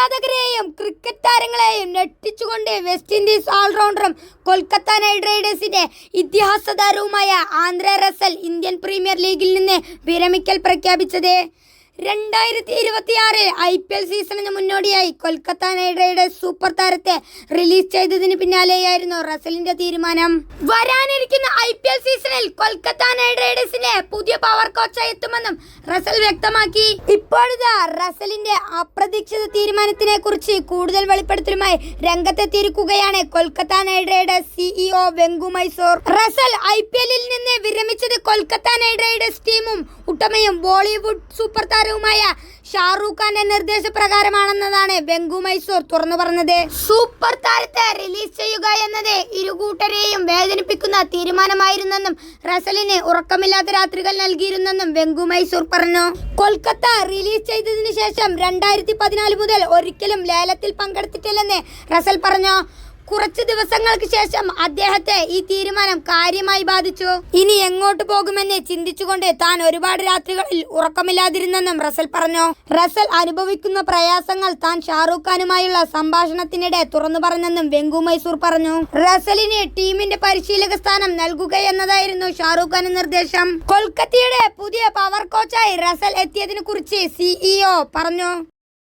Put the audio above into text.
ആരാധകരെയും cricket താരങ്ങളെയും ഞെട്ടിച്ചുകൊണ്ട് West Indies ഓൾറൗണ്ടറും കൊൽക്കത്ത നൈറ്റ് റൈഡേഴ്സിന്റെ ഇതിഹാസ താരവുമായ ആന്ധ്ര റസൽ ഇന്ത്യൻ പ്രീമിയർ ലീഗിൽ നിന്ന് വിരമിക്കൽ പ്രഖ്യാപിച്ചത്. രണ്ടായിരത്തി ഇരുപത്തിയാറിൽ ഐ പി എൽ സീസണിന് മുന്നോടിയായി കൊൽക്കത്ത നൈറ്റ് റൈഡേഴ്സ് സൂപ്പർ താരത്തെ റിലീസ് ചെയ്തതിന് പിന്നാലെയായിരുന്നു റസലിന്റെ തീരുമാനം. വരാനിരിക്കുന്ന ഐ പി കൊൽക്കത്ത നൈറ്റ് റൈഡേഴ്സിന്റെ പുതിയ പവർ കോച്ചായി എത്തുമെന്നും റസൽ വ്യക്തമാക്കി. ഇപ്പോഴിതാ റസലിന്റെ അപ്രതീക്ഷിത തീരുമാനത്തിനെ കുറിച്ച് കൂടുതൽ വെളിപ്പെടുത്തലുമായി രംഗത്തെത്തിയിരിക്കുകയാണ് Kolkata Knight Riders CEO Venky Mysore. Russell I P എല്ലിൽ നിന്ന് വിരമിച്ചത് കൊൽക്കത്ത നൈറ്റ് റൈഡേഴ്സ് ടീമും ഉട്ടമയും ബോളിവുഡ് സൂപ്പർ താരവുമായ ഷാറൂഖ് ഖാന്റെ നിർദ്ദേശപ്രകാരമാണെന്നതാണ് വെങ്കു മൈസൂർ തുറന്നു പറഞ്ഞത്. സൂപ്പർ താരത്തെ റിലീസ് ചെയ്യുക എന്നത് ഇരുകൂട്ടരെയും വേദനിപ്പിക്കുന്ന തീരുമാനമായിരുന്നെന്നും റസലിന് ഉറക്കമില്ലാത്ത രാത്രികൾ നൽകിയിരുന്നെന്നും വെങ്കു മൈസൂർ പറഞ്ഞു. കൊൽക്കത്ത റിലീസ് ചെയ്തതിനു ശേഷം രണ്ടായിരത്തി പതിനാല് മുതൽ ഒരിക്കലും ലേലത്തിൽ പങ്കെടുത്തിട്ടില്ലെന്ന് റസൽ പറഞ്ഞു. കുറച്ച് ദിവസങ്ങൾക്ക് ശേഷം അദ്ദേഹത്തെ ഈ തീരുമാനം കാര്യമായി ബാധിച്ചു. ഇനി എങ്ങോട്ട് പോകുമെന്ന് ചിന്തിച്ചുകൊണ്ട് താൻ ഒരുപാട് രാത്രികളിൽ ഉറക്കമില്ലാതിരുന്നെന്നും റസൽ പറഞ്ഞു. റസൽ അനുഭവിക്കുന്ന പ്രയാസങ്ങൾ താൻ ഷാറൂഖ് ഖാനുമായുള്ള സംഭാഷണത്തിനിടെ തുറന്നു പറഞ്ഞെന്നും വെങ്കു മൈസൂർ പറഞ്ഞു. റസലിന് ടീമിന്റെ പരിശീലക സ്ഥാനം നൽകുക എന്നതായിരുന്നു ഷാറൂഖ് ഖാന്റെ നിർദ്ദേശം. കൊൽക്കത്തയുടെ പുതിയ പവർ കോച്ചായി റസൽ എത്തിയതിനെ കുറിച്ച് സിഇഒ പറഞ്ഞു.